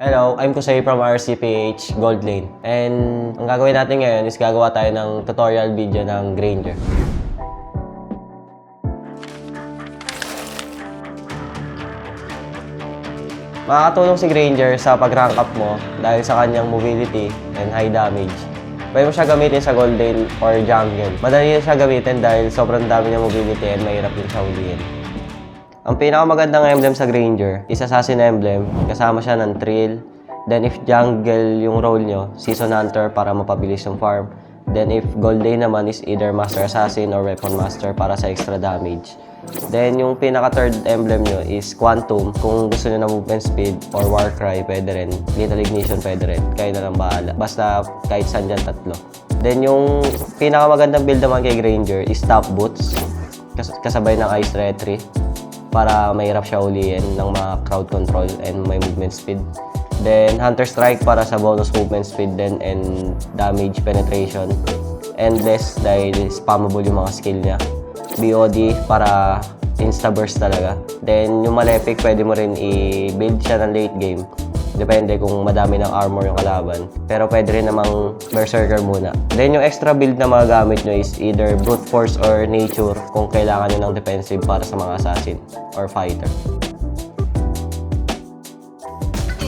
welcome ko sa iyo from RCPH Gold Lane. And ang gagawin natin ngayon is gagawa tayo ng tutorial video ng Granger. Makakatulong si Granger sa pag-rank up mo dahil sa kanyang mobility and high damage. Pwede mo siya gamitin sa gold lane or jungle. Madali na siya gamitin dahil sobrang dami niya mobility and mahirap din siya huliin. Ang pinakamagandang emblem sa Granger is Assassin Emblem. Kasama siya ng Trill. Then if jungle yung role nyo, Season Hunter para mapabilis yung farm. Then if gold lane naman is either Master Assassin or Weapon Master para sa extra damage. Then yung pinaka third emblem nyo is Quantum. Kung gusto nyo na movement speed or Warcry, pwede rin. Lethal Ignition, pwede rin. Kayo na lang bahala. Basta kahit saan dyan tatlo. Then yung pinakamagandang build naman kay Granger is Top Boots. Kas- kasabay ng Ice Retry para mahirap siya uliin ng mga crowd control and may movement speed. Then Hunter Strike para sa bonus movement speed din and damage penetration. Endless dahil spammable yung mga skill niya. BOD para insta-burst talaga. Then yung Malefic pwede mo rin i-build siya ng late game. Depende kung madami ng armor yung kalaban. Pero pwede rin namang Berserker muna. Then yung extra build na magagamit nyo is either Brute Force or Nature kung kailangan nyo ng defensive para sa mga assassin or fighter.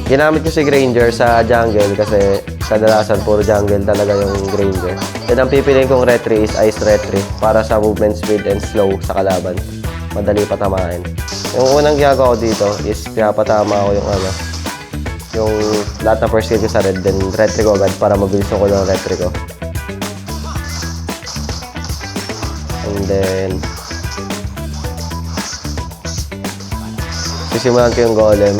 Ginamit ko si Granger sa jungle kasi kadalasan puro jungle talaga yung Granger. Then ang pipiliin kong retry is Ice Retry para sa movement speed and slow sa kalaban. Madali patamain. Yung unang ginagawa ko dito is pinapatama ko yung ano, yung lahat ng first skill ko sa red, then retry ko agad para mabilis kulo ng retry ko. And then, sisimulan ko yung golem.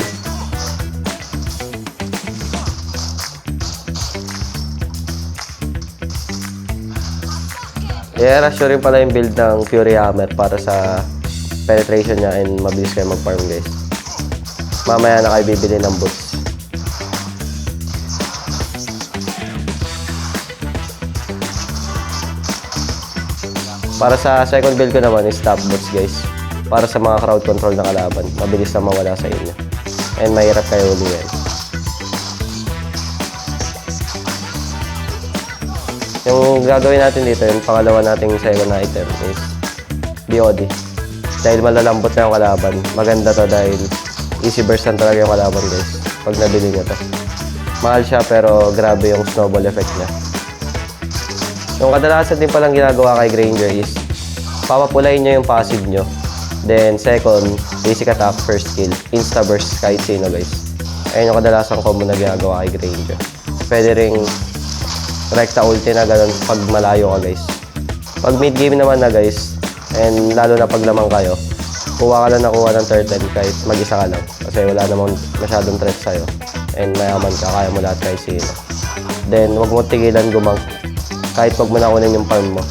I-rush ko rin pala yung build ng Fury Hammer para sa penetration niya and mabilis kayo mag-farm guys. Mamaya na kayo bibili ng boots. Para sa second build ko naman is top boots guys. Para sa mga crowd control na kalaban. Mabilis na mawala sa inyo. And mahirap kayo ulihin. Yung gagawin natin dito, yung pangalawa nating second item is BOD. Dahil malalambot na yung kalaban. Maganda to dahil easy burst lang talaga yung kalaban guys. Pag nabili nyo to. Mahal siya pero grabe yung snowball effect niya. Yung kadalasan din palang ginagawa kay Granger is papapulayin nyo yung passive nyo. Then second, basic attack, first skill, insta burst kahit sino guys. Ayun yung kadalasan combo na ginagawa kay Granger. Pwede ring rekta ulti na ganun pag malayo ka guys. Pag mid game naman na guys, and lalo na pag lamang kayo, kuha ka lang na kuha ng turtle kahit mag-isa ka lang. Kasi wala namang masyadong threat sa'yo. And mayaman ka, kaya mo lahat kahit sino. Then, huwag mo tigilan gumang. Kahit wag mo na kunin yung farm mo.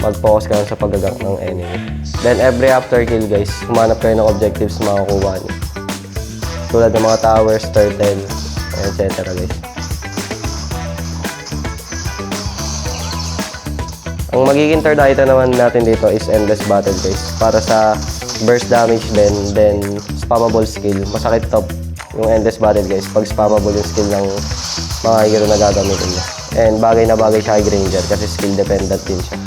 Mag-focus ka lang sa paggagank ng enemy. Then, every after kill guys, humanap kayo ng objectives na makukuha niyo. Tulad ng mga towers, turtle, etc. guys. Ang magiging third item naman natin dito is Endless Battle guys. Para sa burst damage din, then spammable skill. Masakit top yung Endless Battle guys pag spammable yung skill ng mga hero na gagamitin mo. And bagay na bagay siya kay Granger kasi skill dependent din siya.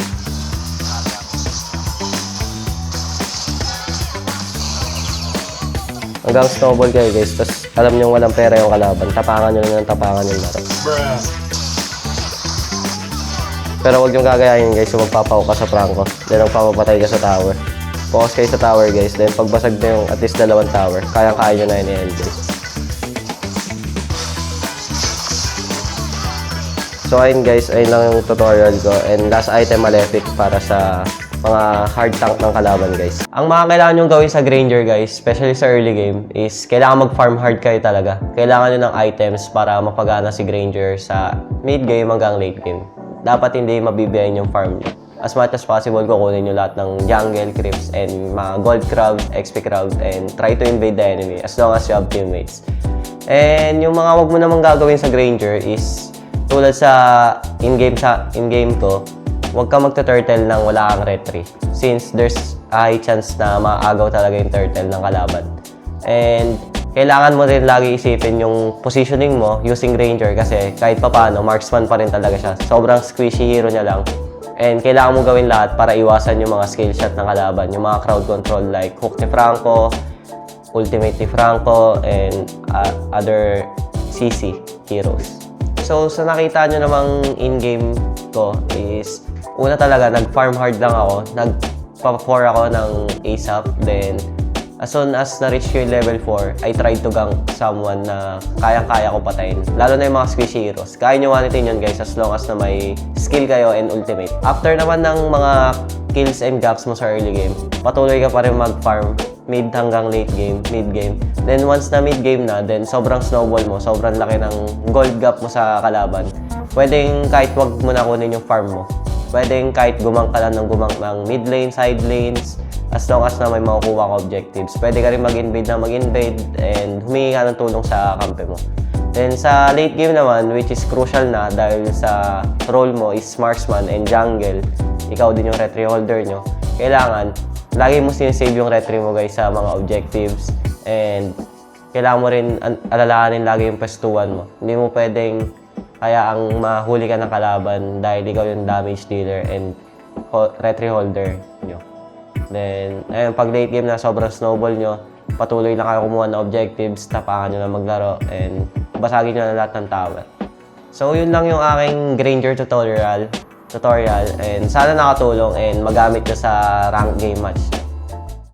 Hanggang snowball kayo guys, tapos alam nyo walang pera yung kalaban, tapangan nyo lang ng tapangan yung laro. Pero huwag yung gagayahin guys, yung magpapaw ka sa prangko. Then magpapatay ka sa tower. Focus kayo sa tower guys. Then pagbasag na yung at least dalawang tower, kayang-kaya nyo na yun i-end guys. So ayun guys, ayun lang yung tutorial ko. And last item Malefic para sa mga hard tank ng kalaban guys. Ang mga kailangan nyo gawin sa Granger guys, especially sa early game, is kailangan mag-farm hard kayo talaga. Kailangan nyo ng items para mapagana si Granger sa mid game hanggang late game. Dapat hindi mabibiyahin yung farm nyo. As much as possible, kukunin nyo lahat ng jungle, creeps, and mga gold crowd, XP crowd, and try to invade the enemy as long as you have teammates. And yung mga wag mo namang gagawin sa Granger is tulad sa in-game sa in-game ko, huwag ka magta-turtle nang wala kang retry. Since there's a high chance na maagaw talaga yung turtle ng kalaban. And kailangan mo rin lagi isipin yung positioning mo using Ranger kasi kahit pa paano, marksman pa rin talaga siya. Sobrang squishy hero niya lang. And kailangan mo gawin lahat para iwasan yung mga skill shot ng kalaban, yung mga crowd control like Hook ni Franco, Ultimate ni Franco, and uh, other CC heroes. So, sa nakita nyo namang in-game ko is, una talaga, nag-farm hard lang ako. Nagpa-4 ako ng ASAP. Then, as soon as na-reach ko yung level 4, I tried to gank someone na kayang-kaya ko patayin. Lalo na yung mga squishy heroes. Kaya nyo one-hitin yun guys as long as na may skill kayo and ultimate. After naman ng mga kills and gaps mo sa early game, patuloy ka pa rin mag-farm mid hanggang late game, mid game. Then once na mid game na, then sobrang snowball mo, sobrang laki ng gold gap mo sa kalaban. Pwedeng kahit wag mo na kunin yung farm mo. Pwedeng kahit gumang ka lang ng gumang ng mid lane, side lanes, as long as na may makukuha ka objectives. Pwede ka rin mag-invade na mag-invade and humingi ka ng tulong sa kampe mo. Then sa late game naman, which is crucial na dahil sa role mo is marksman and jungle, ikaw din yung retry holder nyo, kailangan lagi mo sinisave yung retry mo guys sa mga objectives and kailangan mo rin an- alalahanin lagi yung pestuan mo. Hindi mo pwedeng kaya ang mahuli ka ng kalaban dahil ikaw yung damage dealer and retry holder nyo. Then, ayun, pag late game na sobrang snowball nyo, patuloy lang kayo kumuha ng objectives, tapakan nyo na maglaro, and basagin nyo na lahat ng tower. So, yun lang yung aking Granger tutorial tutorial and sana nakatulong and magamit nyo sa rank game match.